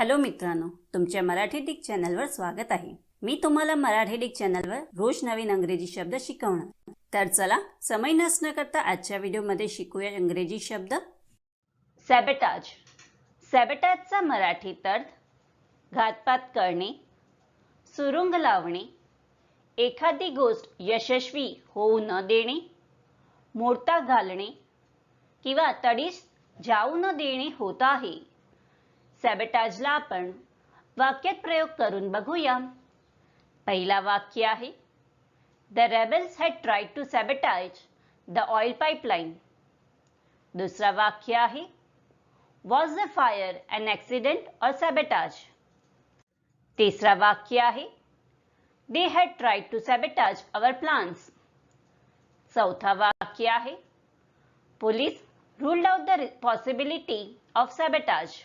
Hello मित्रांनो तुमच्या Marathi Dick चॅनलवर स्वागत आहे. मी तुम्हाला मराठी डिक चॅनलवर रोज नवीन अंग्रेजी शब्द शिकवणार. तर चला समय नसणं करता आजच्या व्हिडिओमध्ये शिकूया इंग्रजी शब्द. सॅबेटाज सॅबेटाजचा मराठी अर्थ घातपात करणे सुरुंग लावणे एखादी गोष्ट यशस्वी होऊ न देणे मोडता घालणे किंवा तडीस जाऊ न देणे होत आहे. सॅबेटाजला आपण वाक्यात प्रयोग करून बघूया। पहिला वाक्य आहे the rebels had try to sabotage the oil pipeline दुसरा वाक्य आहे was the fire an accident or sabotage तिसरा वाक्य आहे they had try to sabotage our plans चौथा वाक्य आहे police ruled out the possibility of sabotage.